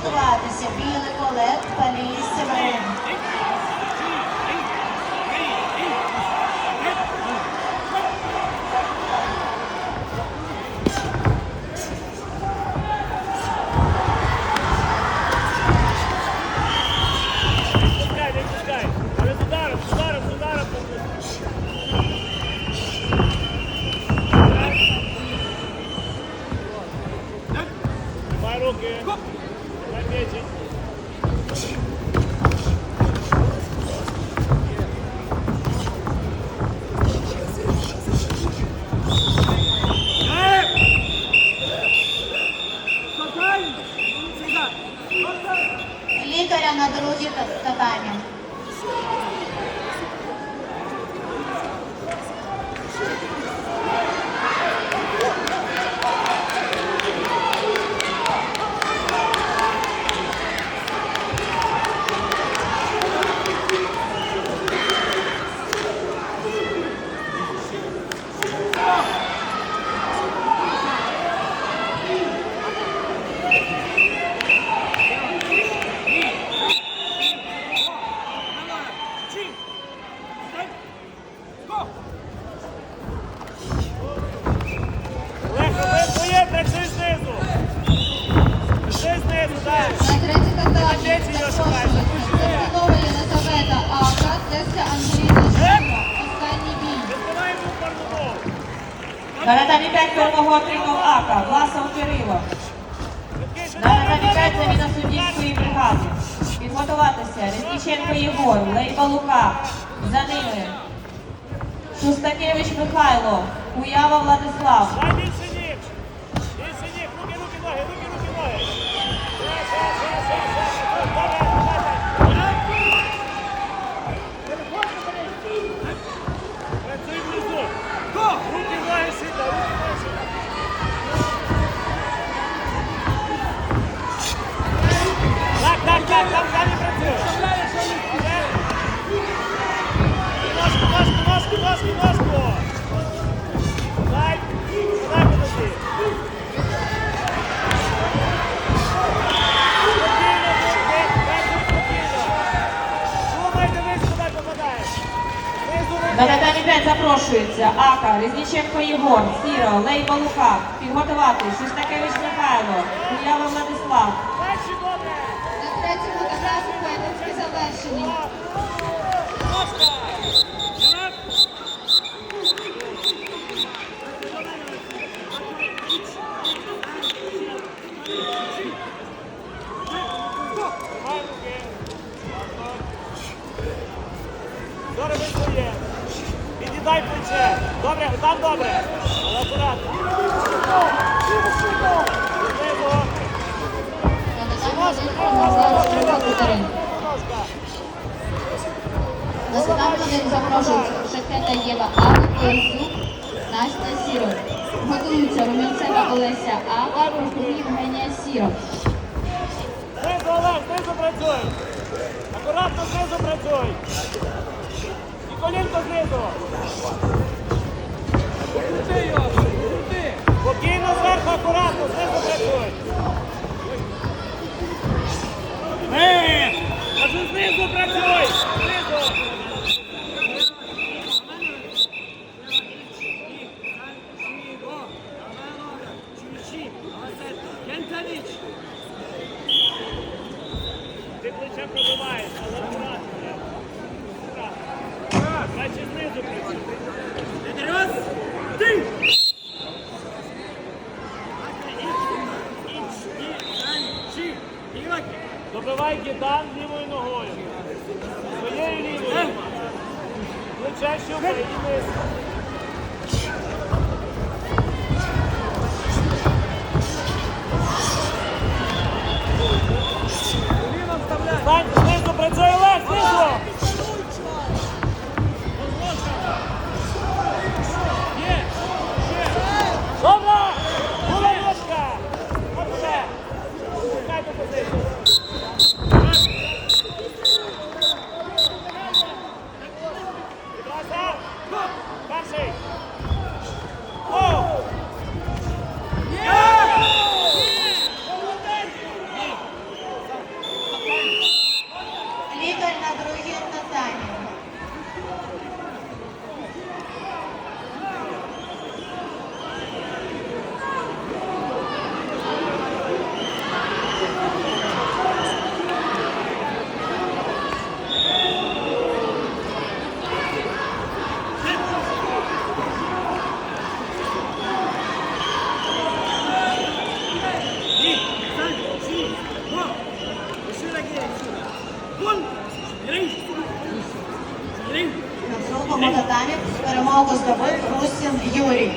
підготуватися. колет Олег, Палій татамі 5 перемогу отримав Ака, Власов Кирило. На від 5 заміна суддівської бригади. Підготуватися Резніченко Єгор, Лейба Лука. За ними Шустакевич Михайло, Уява Владислав. На татамі 5 запрошується Ака, Різніченко Єгор, Сіро, Лейба Лука. Підготувати Шестакевич Михайло, Куява Владислав. На третьому татамі поєдинки завершені. Підідай плече. Добре, там добре. Але акуратно. На один запрошується Шахета Єва Ака, Корсюк, Настя Сіро. Готуються Румянцева Олеся Ака, Куркун Євгенія Сіро. Знизу, Олег, знизу працюй. Акуратно знизу працюй. І колінко знизу. Спокійно зверху, акуратно, знизу працюй. Е, кажу, знизу працюй. Знизу. Ти плече пробиваєш, але акуратно. Акуратно. Краще знизу працюй. Раз, ти! Добивай гідан лівою ногою. Своєю лівою. Плече що вниз. На другому татамі перемогу здобув Русін Юрій.